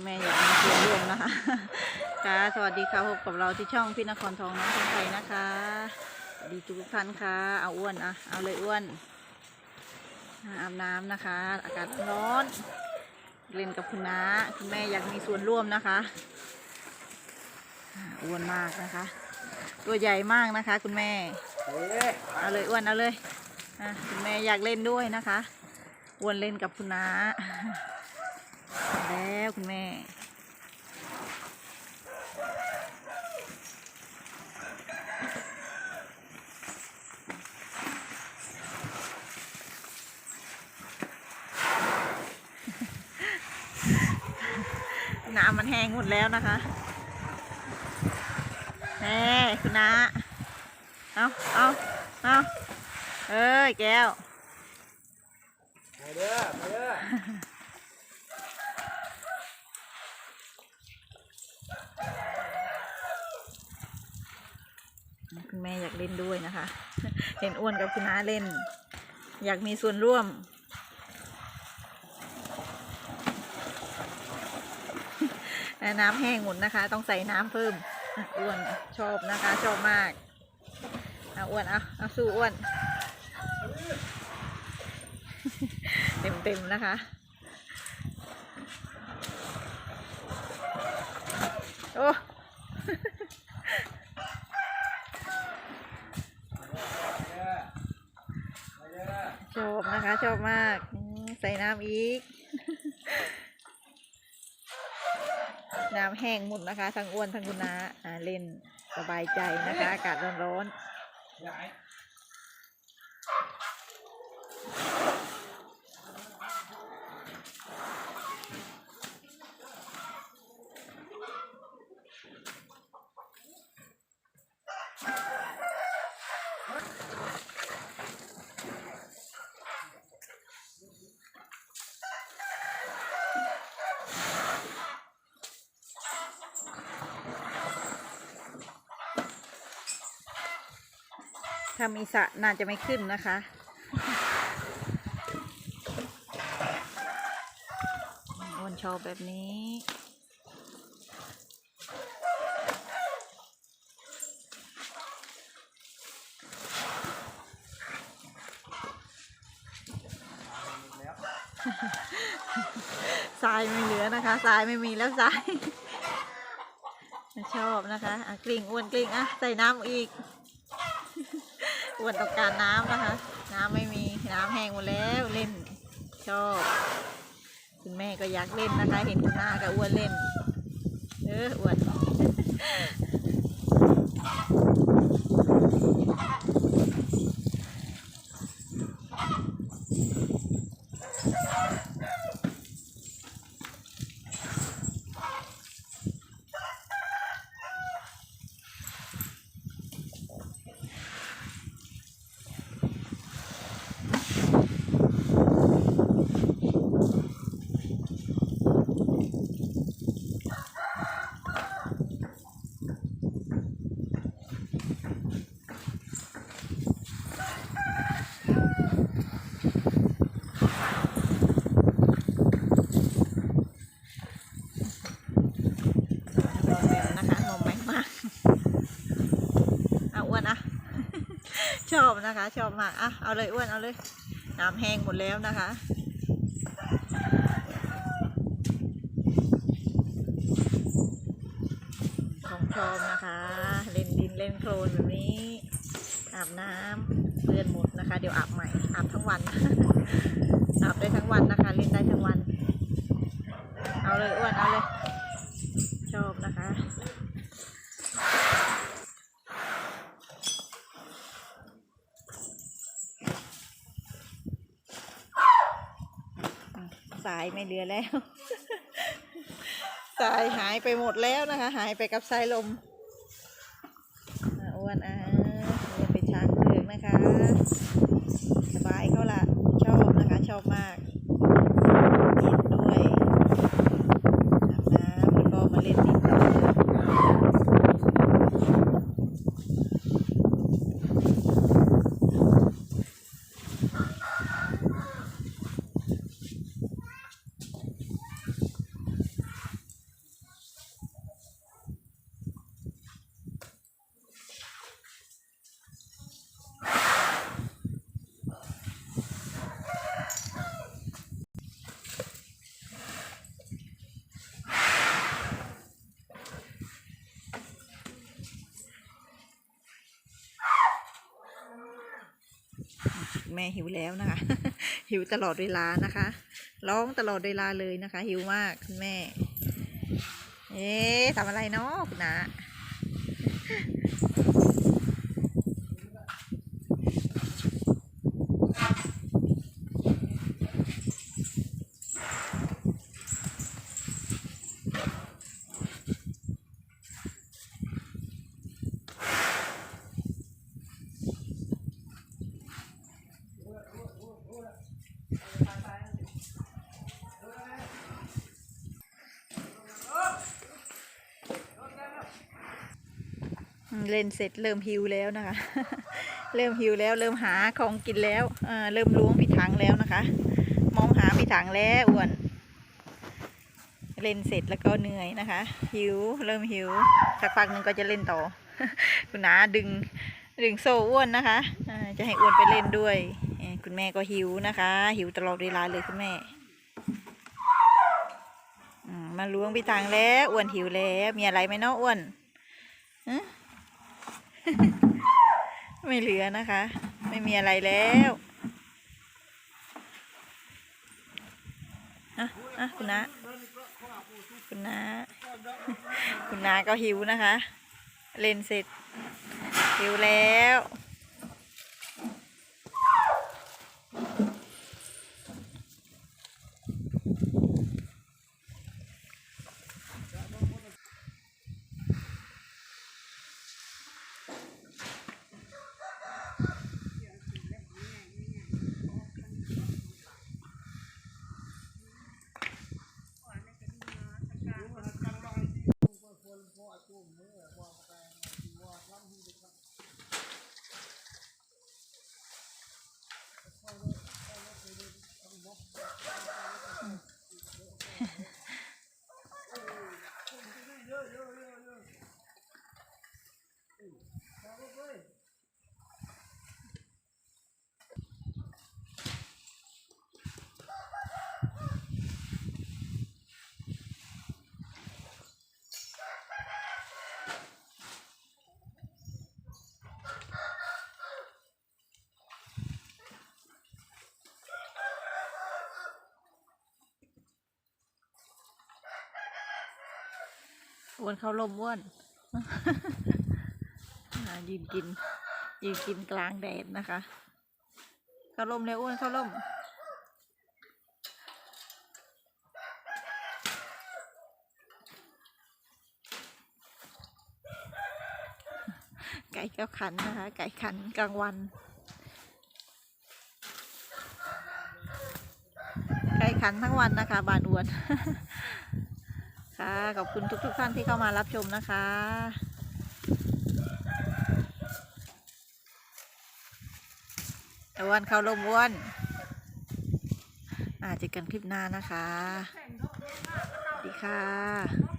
คุณแม่อยากมีส่วนร่วมนะคะ ค่ะ สวัสดีค่ะพบกับเราที่ช่องพี่นครทองน้องคนไทยนะคะสวัสดีทุกท่านค่ะ เอาอ้วนอะเอาเลยอ้วนอาบน้ำนะคะ อากาศร้อน เล่นกับคุณน้าคุณแม่อยากมีส่วนร่วมนะคะอ้วนมากนะคะ ตัวใหญ่มากนะคะ คุณแม่ เอาเลยอ้วนเอาเลยคุณแม่อยากเล่นด้วยนะคะอ้วนเล่นกับคุณน้า แล้วคุณแม่ น้ำมันแห้งหมดแล้วนะคะแน่คุณน้าเอาเอาเอาเอ้ยแก้ว ไปเด้อไปเด้อ คุณแม่อยากเล่น ด้วยนะคะ เห็นอ้วนกับคุณน้าเล่น อยากมีส่วนร่วม น้ำแห้งหมดนะคะ ต้องใส่น้ำเพิ่มอ้วนชอบนะคะ ชอบมากเอาอ้วนเอาเอาสู้อ้วน เต็มเต็มๆนะคะ โอ้ ชอบนะคะ ชอบมากใส่น้ำอีก น้ำแห้งหมดนะคะ ทั้งอ้วนทั้งคุณนาอ่าเล่นสบายใจนะคะ อากาศร้อนๆ ถ้ามีสระน่าจะไม่ขึ้นนะคะ วนชอบแบบนี้ทรายไม่เหลือนะคะทรายไม่มีแล้วทรายชอบนะคะอะกลิ่งอ้วนกลิ่งอะ ใส่น้ำอีก อ้วนต้องการน้ำนะคะ น้ำไม่มีน้ำแห้งหมดแล้วเล่นชอบ คุณแม่ก็อยากเล่นนะคะ เห็นคุณน้าก็อ้วนเล่น เอออ้วน มองแมวนะคะมองแมงมากเอาอ้วนอะ ชอบนะคะ ชอบมากอะเอาเลยอ้วนเอาเลยน้ำแห้งหมดแล้วนะคะของชอบนะคะ เล่นดินเล่นโคลนแบบนี้อาบน้ำเปื้อนหมดนะคะ เดี๋ยวอาบใหม่อาบทั้งวันอาบได้ทั้งวันนะคะ เล่นได้ทั้งวัน เอาเลยอ้วนเอาเลย ชอบนะคะ สายไม่เหลือแล้ว สายหายไปหมดแล้วนะคะ หายไปกับสายลมอ้วนอะอ้วนเป็นช้างเผือกนะคะ สบายเขาละชอบนะคะ ชอบมากเล่นด้วยอาบน้ำแล้วก็มาเล่นดินด้วย แม่หิวแล้วนะคะ หิวตลอดเวลานะคะ ร้องตลอดเวลาเลยนะคะ หิวมากคุณแม่ เอ๊ะทำอะไรเนาะคุณนา เล่นเสร็จเริ่มหิวแล้วนะคะ เริ่มหิวแล้วเริ่มหาของกินแล้วเริ่มล้วงพี่ถังแล้วนะคะ มองหาพี่ถังแล้วอ้วน เล่นเสร็จแล้วก็เหนื่อยนะคะ หิวเริ่มหิวสักพักหนึ่งก็จะเล่นต่อ คุณนาดึงดึงโซ่อ้วนนะคะจะให้อ้วนไปเล่นด้วย คุณแม่ก็หิวนะคะ หิวตลอดเวลาเลยคุณแม่มาล้วงพี่ถังแล้วอ้วนหิวแล้วมีอะไรไหมเนาะอ้วนฮะ ไม่เหลือนะคะ ไม่มีอะไรแล้วอะอะคุณน้าคุณน้าคุณนาก็หิวนะคะ เล่นเสร็จหิวแล้ว อ้วนเข้าลมอ้วนยืนกินยืนกินกลางแดดนะคะเข้าลมเลยอ้วนเข้าลมไก่แก้วขันนะคะ ไก่ขันกลางวัน ไก่ขันทั้งวันนะคะ บานอ้วน ค่ะขอบคุณทุกๆท่านที่เข้ามารับชมนะคะอ้วนเข้าลมอ้วนอาเจอกันคลิปหน้านะคะ ดีค่ะ